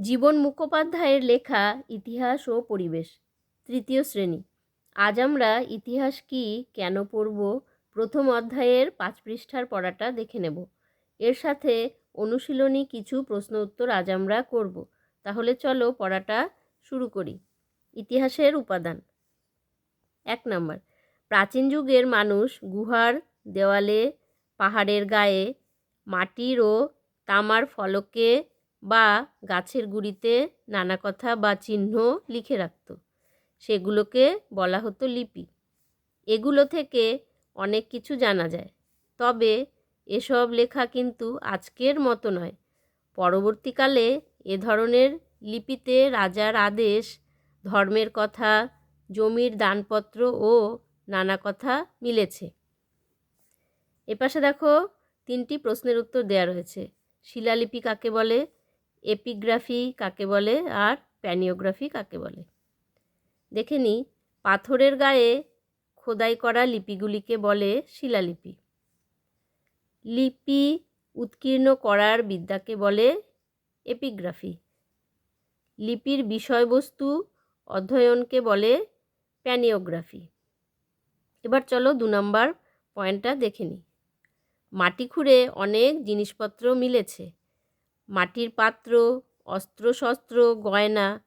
জীবন মুখোপাধ্যায়ের লেখা ইতিহাস ও পরিবেশ। তৃতীয় শ্রেণি। আজ আমরা ইতিহাস কি, কেন পড়ব, প্রথম অধ্যায়ের পাঁচ পৃষ্ঠার পড়াটা দেখে নেব। এর সাথে অনুশীলনী কিছু প্রশ্ন উত্তর আজ আমরা করব। তাহলে চলো পড়াটা শুরু করি। ইতিহাসের উপাদান। এক নম্বর। প্রাচীন যুগের মানুষ গুহার দেওয়ালে, পাহাড়ের গায়ে, মাটির ও তামার ফলকে বা গাছের গুঁড়িতে নানা কথা বা চিহ্ন লিখে রাখত। সেগুলোকে বলা হতো লিপি। এগুলো থেকে অনেক কিছু জানা যায়। তবে এসব লেখা কিন্তু আজকের মতো নয়। পরবর্তীকালে এ ধরনের লিপিতে রাজার আদেশ, ধর্মের কথা, জমির দানপত্র ও নানা কথা মিলেছে। এপাশে দেখো তিনটি প্রশ্নের উত্তর দেওয়া রয়েছে। শিলালিপি কাকে বলে? এপিগ্রাফি কাকে বলে আর প্যানিওগ্রাফি কাকে বলে? দেখে নিই পাথরের গায়ে খোদাই করা লিপিগুলিকে বলে শিলালিপি। লিপি উৎকীর্ণ করার বিদ্যাকে বলে এপিগ্রাফি। লিপির বিষয়বস্তু অধ্যয়নকে বলে প্যানিওগ্রাফি। এবার চলো দু নম্বর পয়েন্টটা দেখে নিই মাটি খুঁড়ে অনেক জিনিসপত্র মিলেছে। মাটির পাত্র, অস্ত্রশস্ত্র, গয়না,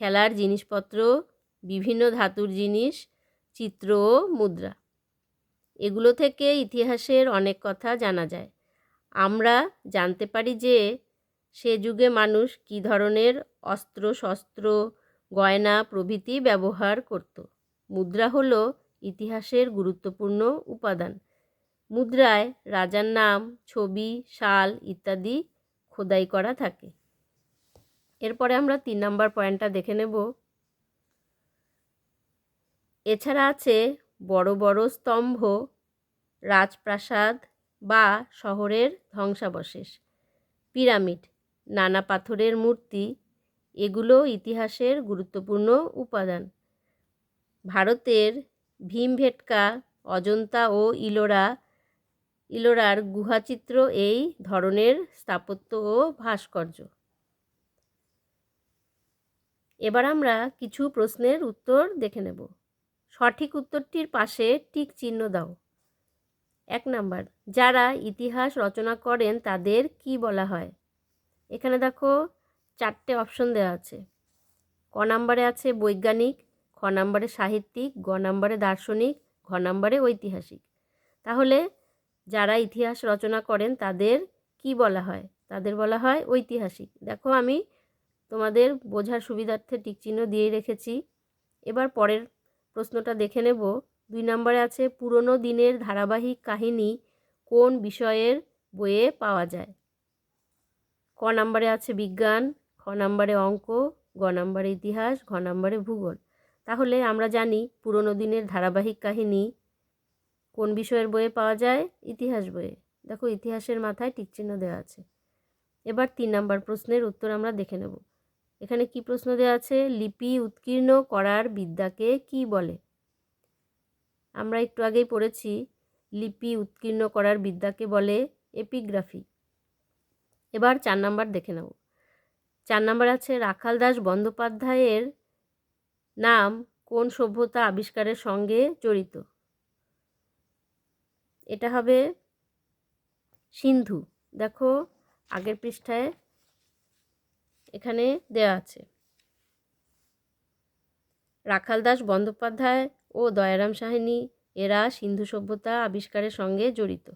খেলার জিনিসপত্র, বিভিন্ন ধাতুর জিনিস, চিত্র ও মুদ্রা। এগুলো থেকে ইতিহাসের অনেক কথা জানা যায়। আমরা জানতে পারি যে সে যুগে মানুষ কী ধরনের অস্ত্র শস্ত্র গয়না প্রভৃতি ব্যবহার করত। মুদ্রা হলো ইতিহাসের গুরুত্বপূর্ণ উপাদান। মুদ্রায় রাজার নাম, ছবি, শাল ইত্যাদি খোদাই করা থাকে। এরপরে আমরা তিন নম্বর পয়েন্টটা দেখে নেব। এছাড়া আছে বড় বড় স্তম্ভ, রাজপ্রাসাদ বা শহরের ধ্বংসাবশেষ, পিরামিড, নানা পাথরের মূর্তি, এগুলো ইতিহাসের গুরুত্বপূর্ণ উপাদান। ভারতের ভীমভেটকা, অজন্তা ও ইলোরা ইলোরার গুহাচিত্র এই ধরনের স্থাপত্য ও ভাস্কর্য। এবার আমরা কিছু প্রশ্নের উত্তর দেখে নেব। সঠিক উত্তরটির পাশে টিক চিহ্ন দাও। এক নাম্বার, যারা ইতিহাস রচনা করেন তাদের কি বলা হয়? এখানে দেখো চারটে অপশন দেওয়া আছে। ক নাম্বারে আছে বৈজ্ঞানিক, খ নাম্বারে সাহিত্যিক, গ নাম্বারে দার্শনিক, ঘ নাম্বারে ঐতিহাসিক। তাহলে যারা ইতিহাস রচনা করেন তাদের কি বলা হয়? তাদের বলা হয় ঐতিহাসিক। দেখো আমি তোমাদের বোঝার সুবিধার্থে টিকচিহ্ন দিয়ে রেখেছি। এবার পরের প্রশ্নটা দেখে নেব। দুই নম্বরে আছে, পুরনো দিনের ধারাবাহিক কাহিনী কোন বিষয়ের বইয়ে পাওয়া যায়? ক নম্বরে আছে বিজ্ঞান, খ নম্বরে অঙ্ক, গ নম্বরে ইতিহাস, ঘ নম্বরে ভূগোল। তাহলে আমরা জানি পুরনো দিনের ধারাবাহিক কাহিনী কোন বিষয়ের বইয়ে পাওয়া যায়? ইতিহাস বইয়ে। দেখো, ইতিহাসের মাথায় টিকচিহ্ন দেওয়া আছে। এবার তিন নাম্বার প্রশ্নের উত্তর আমরা দেখে নেব। এখানে কি প্রশ্ন দেওয়া আছে? লিপি, উৎকীর্ণ, করার, বিদ্যাকে কি বলে? আমরা একটু আগেই পড়েছি, লিপি, উৎকীর্ণ, করার, বিদ্যাকে বলে এপিগ্রাফি। এবার চার নাম্বার দেখে নেব। চার নাম্বার আছে, রাখাল দাস বন্দ্যোপাধ্যায়ের নাম কোন সভ্যতা আবিষ্কারের সঙ্গে জড়িত? এটা হবে সিন্ধু। দেখো, আগের পৃষ্ঠায় এখানে দেয়া আছে। রাখাল দাস বন্দ্যোপাধ্যায় ও দয়ারাম সাহিনী, এরা সিন্ধু সভ্যতা আবিষ্কারের সঙ্গে জড়িত।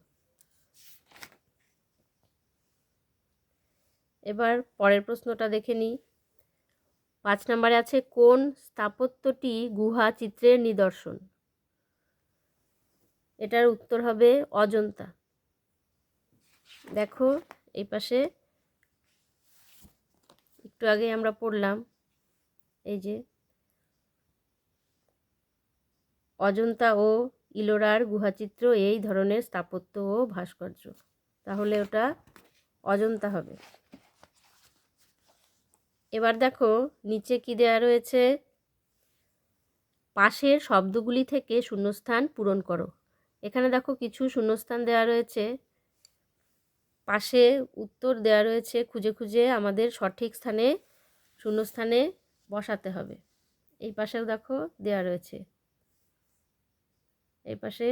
এবার পরের প্রশ্নটা দেখে নিই পাঁচ নম্বরে আছে, কোন স্থাপত্যটি গুহা চিত্রের নিদর্শন? এটার উত্তর হবে অজন্তা। দেখো, এই পাশে একটু আগে আমরা পড়লাম, এই যে অজন্তা ও ইলোরার গুহাচিত্র এই ধরনের স্থাপত্য ও ভাস্কর্য। তাহলে ওটা অজন্তা হবে। এবার দেখো, নিচে কি দেয়া রয়েছে? পাশের শব্দগুলি থেকে শূন্যস্থান পূরণ করো। এখানে দেখো কিছু শূন্যস্থান দেওয়া রয়েছে। পাশে উত্তর দেওয়া রয়েছে খুঁজে খুঁজে আমাদের সঠিক স্থানে, শূন্যস্থানে বসাতে হবে। এই পাশেও দেখো দেওয়া রয়েছে। এই পাশে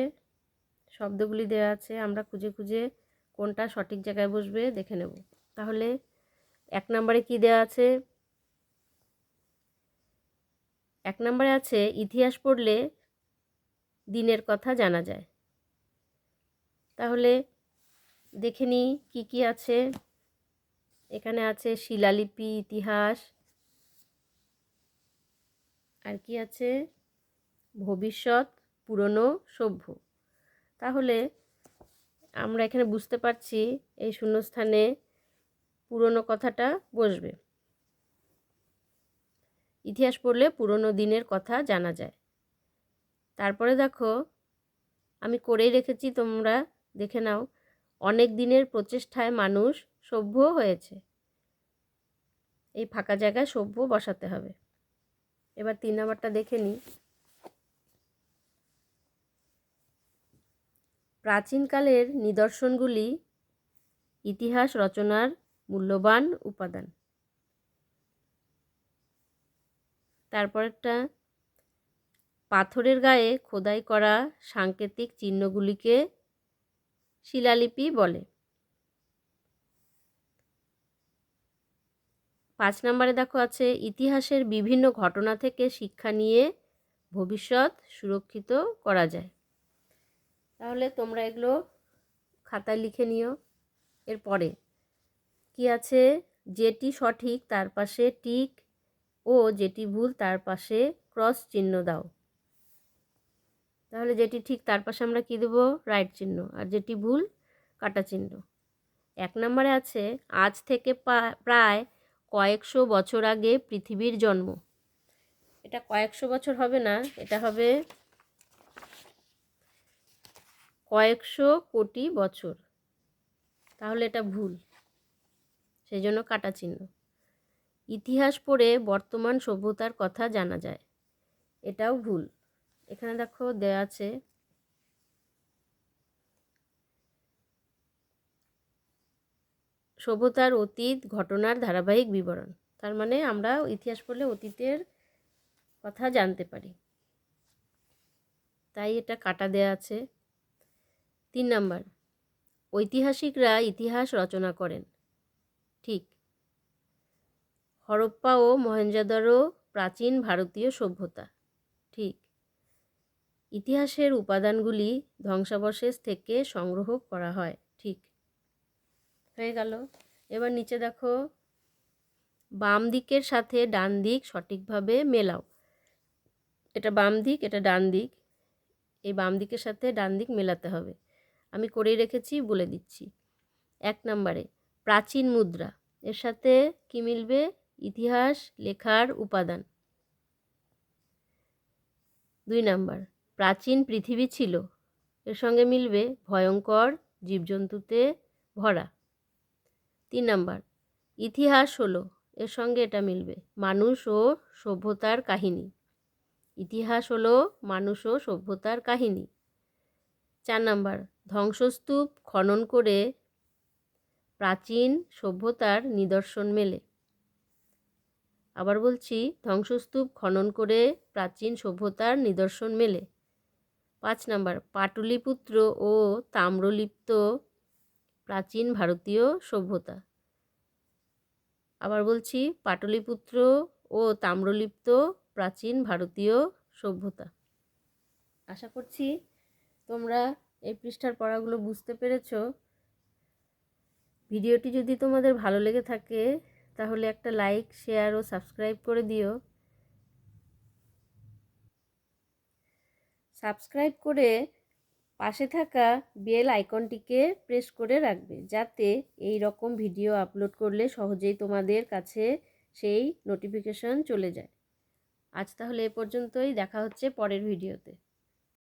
শব্দগুলি দেওয়া আছে, আমরা খুঁজে খুঁজে কোনটা সঠিক জায়গায় বসবে দেখে নেব। তাহলে এক নম্বরে কি দেওয়া আছে? এক নম্বরে আছে, ইতিহাস পড়লে দিনের কথা জানা যায়। তাহলে দেখে নিই কী কী আছে। এখানে আছে শিলালিপি, ইতিহাস। আর কি আছে? ভবিষ্যৎ, পুরনো, সভ্য। তাহলে আমরা এখানে বুঝতে পারছি এই শূন্যস্থানে পুরনো কথাটা বসবে। ইতিহাস পড়লে পুরনো দিনের কথা জানা যায়। তারপরে দেখো, আমি করেই রেখেছি তোমরা দেখে নাও, অনেক দিনের প্রচেষ্টায় মানুষ সভ্য হয়েছে। এই ফাঁকা জায়গায় সভ্য বসাতে হবে। এবার তিন নাম্বারটা দেখে নিই। প্রাচীনকালের নিদর্শনগুলি ইতিহাস রচনার মূল্যবান উপাদান। তারপরেরটা পাথরের গায়ে খোদাই করা সাংকেতিক চিহ্নগুলিকে শিলালিপি বলে। পাঁচ নম্বরে দেখো আছে, ইতিহাসের বিভিন্ন ঘটনা থেকে শিক্ষা নিয়ে ভবিষ্যৎ সুরক্ষিত করা যায়। তাহলে তোমরা এগুলো খাতায় লিখে নিও। এরপরে, কি আছে? যেটি সঠিক তার পাশে টিক ও যেটি ভুল তার পাশে ক্রস চিহ্ন দাও। তাহলে যেটি ঠিক তার পাশে আমরা কী দেবো? রাইট চিহ্ন। আর যেটি ভুল, কাটা চিহ্ন। এক নম্বরে আছে, আজ থেকে প্রায় কয়েকশো বছর আগে পৃথিবীর জন্ম। এটা কয়েকশো বছর হবে না, এটা হবে কয়েকশো কোটি বছর। তাহলে এটা ভুল। সেই জন্য কাটা চিহ্ন। ইতিহাস পড়ে বর্তমান সভ্যতার কথা জানা যায়। এটাও ভুল। এখানে দেখো দেয়া আছে। সভ্যতার অতীত, ঘটনার ধারাবাহিক বিবরণ। তার মানে আমরা ইতিহাস পড়লে অতীতের কথা জানতে পারি। তাই এটা কাটা দেয়া আছে। তিন নাম্বার, ঐতিহাসিকরা ইতিহাস রচনা করেন। ঠিক। হরপ্পা ও মহেঞ্জোদারো প্রাচীন ভারতীয় সভ্যতা। ঠিক। ইতিহাসের উপাদানগুলি ধ্বংসাবশেষ থেকে সংগ্রহ করা হয়, ঠিক। হয়ে গেল। এবার নিচে দেখো, বাম দিকের সাথে ডান দিক সঠিকভাবে মেলাও। এটা বাম দিক, এটা ডান দিক। এই বাম দিকের সাথে ডান দিক মেলাতে হবে। আমি করেই রেখেছি, বলে দিচ্ছি। এক নম্বরে, প্রাচীন মুদ্রা। এর সাথে কি মিলবে? ইতিহাস, লেখার উপাদান। দুই নাম্বার প্রাচীন পৃথিবী ছিল। এর সঙ্গে মিলবে ভয়ঙ্কর জীবজন্তুতে ভরা। তিন নাম্বার, ইতিহাস হলো, এর সঙ্গে এটা মিলবে, মানুষ ও সভ্যতার কাহিনী। ইতিহাস হলো, মানুষ ও সভ্যতার কাহিনী। চার নাম্বার, ধ্বংসস্তূপ খনন করে প্রাচীন সভ্যতার নিদর্শন মেলে। আবার বলছি, ধ্বংসস্তূপ খনন করে প্রাচীন সভ্যতার নিদর্শন মেলে। পাঁচ নাম্বার, পাটলিপুত্র ও তাম্রলিপ্ত প্রাচীন ভারতীয় সভ্যতা। আবার বলছি, পাটলিপুত্র ও তাম্রলিপ্ত প্রাচীন ভারতীয় সভ্যতা। আশা করছি তোমরা এই পৃষ্ঠার পড়াগুলো বুঝতে পেরেছ। ভিডিওটি যদি তোমাদের ভালো লেগে থাকে, তাহলে একটা লাইক, শেয়ার ও সাবস্ক্রাইব করে দিও। সাবস্ক্রাইব করে পাশে থাকা বেল আইকনটিকে প্রেস করে রাখবে, যাতে এই রকম ভিডিও আপলোড করলে সহজেই তোমাদের কাছে সেই নোটিফিকেশন চলে যায়। আজ তাহলে এ পর্যন্তই, দেখা হচ্ছে পরের ভিডিওতে।